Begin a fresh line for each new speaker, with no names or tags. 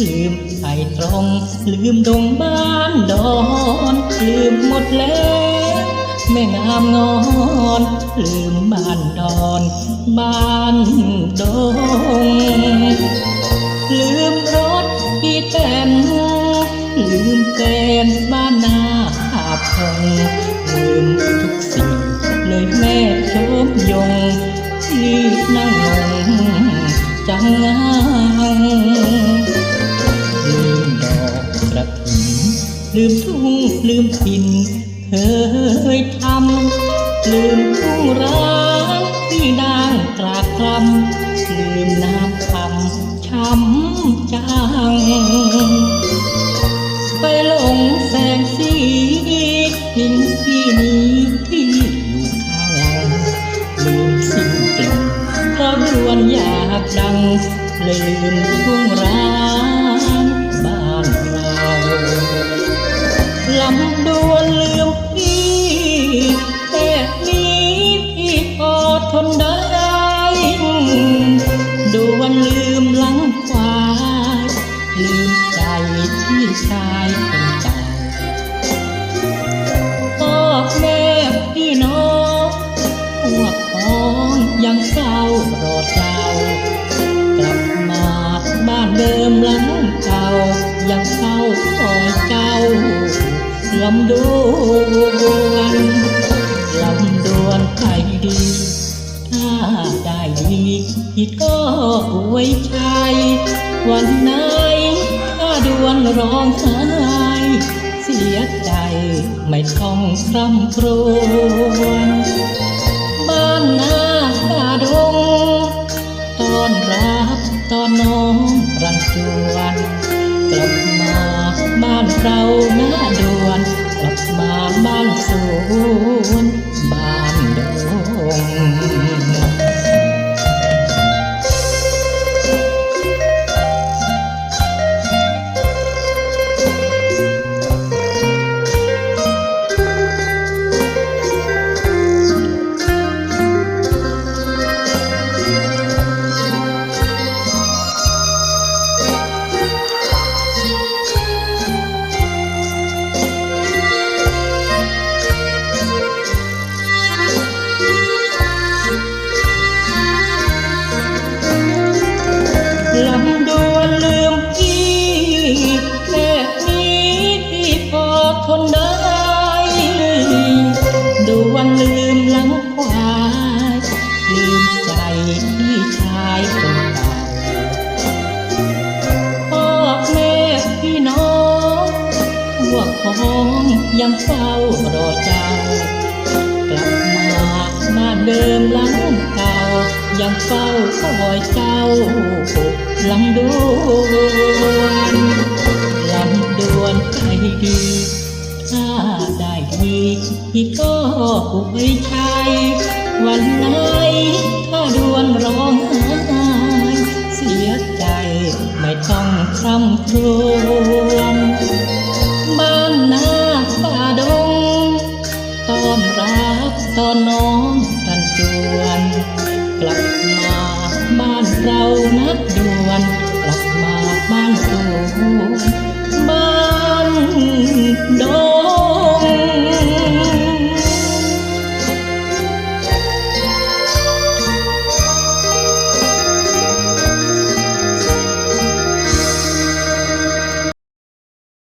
ลืมไอตรง ลืมดงบ้านดอนลืมหมดแล้วแม่งามงอนลืมบ้านดอนบ้านดงลืมรถพี่แตนลืมแฟนบ้านนาพงลืมทุกสิ่งเลยแม่ชมยงที่นั่งงงจังงัง ลืมทุ่งลืมถิ่นเคยทำลืมทุ่งร้างที่นางตรากตรำลืมน้ำคำช้ำจัง ไปหลงแสงสีทิ้งพี่นี้ที่อยู่ข้างหลังลืมสิ่งกลิ่นเพราะรวนอยากดังลืมทุ่งร้าง ชายคนเก่าพ่อแม่พี่น้องพวกพ้องยังเศร้ารอเจ้ากลับมาบ้านเดิมหลังเก่ายังเศร้าคอยเจ้าลำดวนลำดวนใครดีถ้าได้ดีพี่ก็อวยชัยวันนถ้น ร้องไห้เสียใจไม่ต้องคร่ำครวญบ้านนาตาดงตอนรับตอนน้องรันจวนกลับมาบ้านเรา ยังควายลืมใจพี่ชายคนเก่าพ่อแม่พี่น้องพวกพ้องยังเฝ้ารอเจ้ากลับมาบ้านเดิมหลังเก่า ยังเฝ้าคอยเจ้าลำดวนลำดวนใจดี ถ้าได้ดีพี่ก็อวยชัยวันไหนถ้าดวนร้องไห้เสียใจไม่ต้องคร่ำครวญบ้านนาป่าดงตอนรับตอนน้องกันจวนกลับมาบ้านเรานักดวนกลับมาบ้านสวนบ้านดง